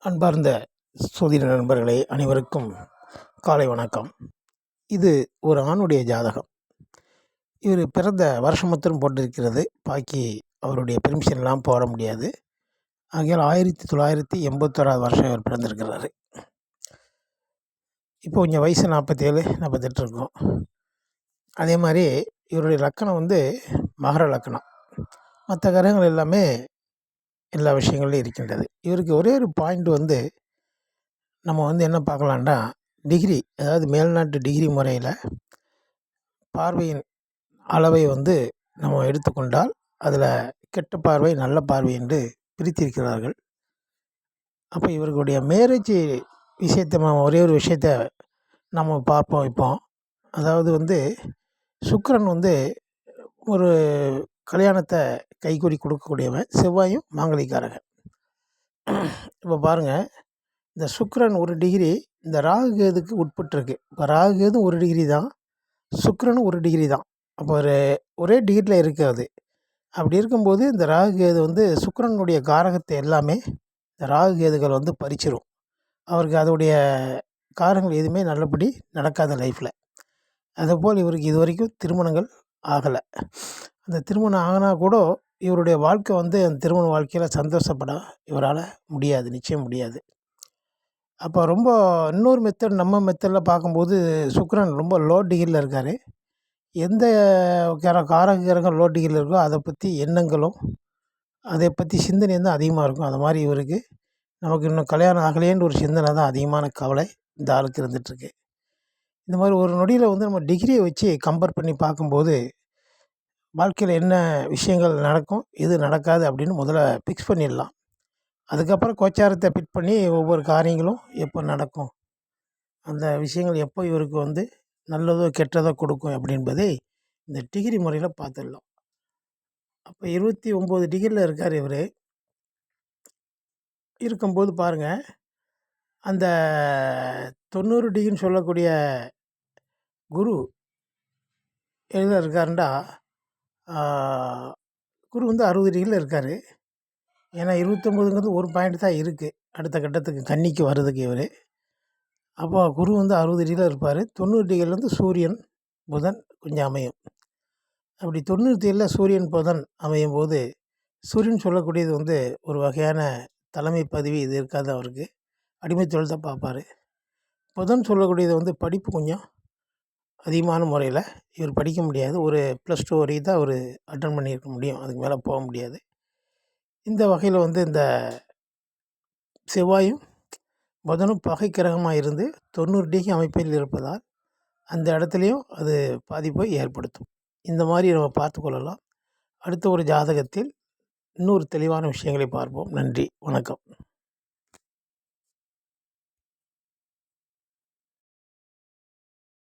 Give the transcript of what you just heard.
அன்பார்ந்த சோதிட நண்பர்களே அனைவருக்கும் காலை வணக்கம். இது ஒரு ஆணுடைய ஜாதகம். இவர் பிறந்த வருஷம் போட்டிருக்கிறது. பாக்கி அவருடைய பெர்மிஷன்லாம் போட முடியாது. ஆகையால் ஆயிரத்தி தொள்ளாயிரத்தி எண்பத்தோராது வருஷம் இவர் பிறந்திருக்கிறாரு. இப்போ கொஞ்சம் வயசு நாற்பத்தேழு நாற்பத்தெட்டு இருக்கும். அதே மாதிரி இவருடைய லக்கணம் வந்து மகர லக்கணம். மற்ற கிரகங்கள் எல்லாமே எல்லா விஷயங்களிலும் இருக்கின்றது. இவருக்கு ஒரே ஒரு பாயிண்ட் வந்து நம்ம வந்து என்ன பார்க்கலான்டா டிகிரி அதாவது மேல்நாட்டு டிகிரி முறையில் பார்வையின் அளவை வந்து நம்ம எடுத்துக்கொண்டால் அதில் கெட்ட பார்வை நல்ல பார்வை என்று பிரித்திருக்கிறார்கள். அப்போ இவர்களுடைய மேரேஜ் விஷயத்தை நம்ம ஒரே ஒரு விஷயத்த நம்ம பார்ப்போம் வைப்போம். அதாவது வந்து சுக்ரன் வந்து ஒரு கல்யாணத்தை கைக்கூடி கொடுக்கக்கூடியவன் செவ்வாயும் மாங்கலிக்காரகன் இப்போ பாருங்கள் இந்த சுக்கரன் ஒரு டிகிரி இந்த ராகு கேதுக்கு உட்பட்டிருக்கு. இப்போ ராகு கேதும் ஒரு டிகிரி தான் சுக்கரன் ஒரு டிகிரி தான். அப்போ ஒரு ஒரே டிகிரியில் இருக்காது அப்படி இருக்கும்போது இந்த ராகு கேது வந்து சுக்கரனுடைய காரகத்தை எல்லாமே இந்த ராகு கேதுகள் வந்து பறிச்சிடும் அவருக்கு அதோடைய காரங்கள் எதுவுமே நல்லபடி நடக்காத லைஃப்பில் அதுபோல் இவருக்கு இது வரைக்கும் திருமணங்கள் ஆகலை. அந்த திருமணம் ஆகினா கூட இவருடைய வாழ்க்கை வந்து அந்த திருமண வாழ்க்கையில் சந்தோஷப்பட இவரால் முடியாது நிச்சயம் முடியாது. அப்போ ரொம்ப இன்னொரு மெத்தட் நம்ம மெத்தடில் பார்க்கும்போது சுக்ரன் ரொம்ப லோ டிகிரியில் இருக்கார். எந்த கிர காரக கிரகம் லோ டிகிரியில் இருக்கோ அதை பற்றி எண்ணங்களும் அதை பற்றி சிந்தனை தான் அதிகமாக இருக்கும். அது மாதிரி இவருக்கு நமக்கு இன்னும் கல்யாணம் ஆகலேன்ற ஒரு சிந்தனை தான் அதிகமான கவலை இந்த ஆளுக்கு இருந்துகிட்ருக்கு இந்த மாதிரி ஒரு நொடியில் வந்து நம்ம டிகிரியை வச்சு கம்பேர் பண்ணி பார்க்கும்போது வாழ்க்கையில் என்ன விஷயங்கள் நடக்கும் எது நடக்காது அப்படின்னு முதல்ல ஃபிக்ஸ் பண்ணிடலாம். அதுக்கப்புறம் கோச்சாரத்தை ஃபிட் பண்ணி ஒவ்வொரு காரியங்களும் எப்போ நடக்கும் அந்த விஷயங்கள் எப்போ இவருக்கு வந்து நல்லதோ கெட்டதோ கொடுக்கும் அப்படின்பதை இந்த டிகிரி முறையில் பார்த்துடலாம். அப்போ இருபத்தி ஒம்பது டிகிரியில் இருக்கார் இவர். இருக்கும்போது பாருங்கள் அந்த தொண்ணூறு டிகிரின்னு சொல்லக்கூடிய குரு எதில் இருக்காருண்டா? குரு வந்து அறுபது டிகிரியில் இருக்கார். ஏன்னா இருபத்தொம்போதுங்கிறது ஒரு பாயிண்ட் தான் இருக்குது அடுத்த கட்டத்துக்கு கன்னிக்கு வர்றதுக்கு இவர். அப்போ குரு வந்து அறுபது டிகிரியில் இருப்பார். தொண்ணூறு டிகிரிலேருந்து சூரியன் புதன் கொஞ்சம் அமையும். அப்படி தொண்ணூற்றி ஏழில் சூரியன் புதன் அமையும் போது சூரியன் சொல்லக்கூடியது வந்து ஒரு வகையான தலைமை பதவி இது இருக்காது அவருக்கு. அடிமை தொழில் தான் பார்ப்பார். புதன் சொல்லக்கூடியது வந்து படிப்பு கொஞ்சம் அதிகமான முறையில் இவர் படிக்க முடியாது. ஒரு ப்ளஸ் டூ வரையும் தான் அவர் அட்டன் பண்ணியிருக்க முடியும். அதுக்கு மேலே போக முடியாது. இந்த வகையில் வந்து இந்த செவ்வாயும் புதனும் பகை கிரகமாக இருந்து தொண்ணூறு டிகிரி அமைப்பில் இருப்பதால் அந்த இடத்துலையும் அது பாதிப்பை ஏற்படுத்தும். இந்த மாதிரி நம்ம பார்த்து கொள்ளலாம். அடுத்த ஒரு ஜாதகத்தில் இன்னொரு தெளிவான விஷயங்களை பார்ப்போம். நன்றி. வணக்கம்.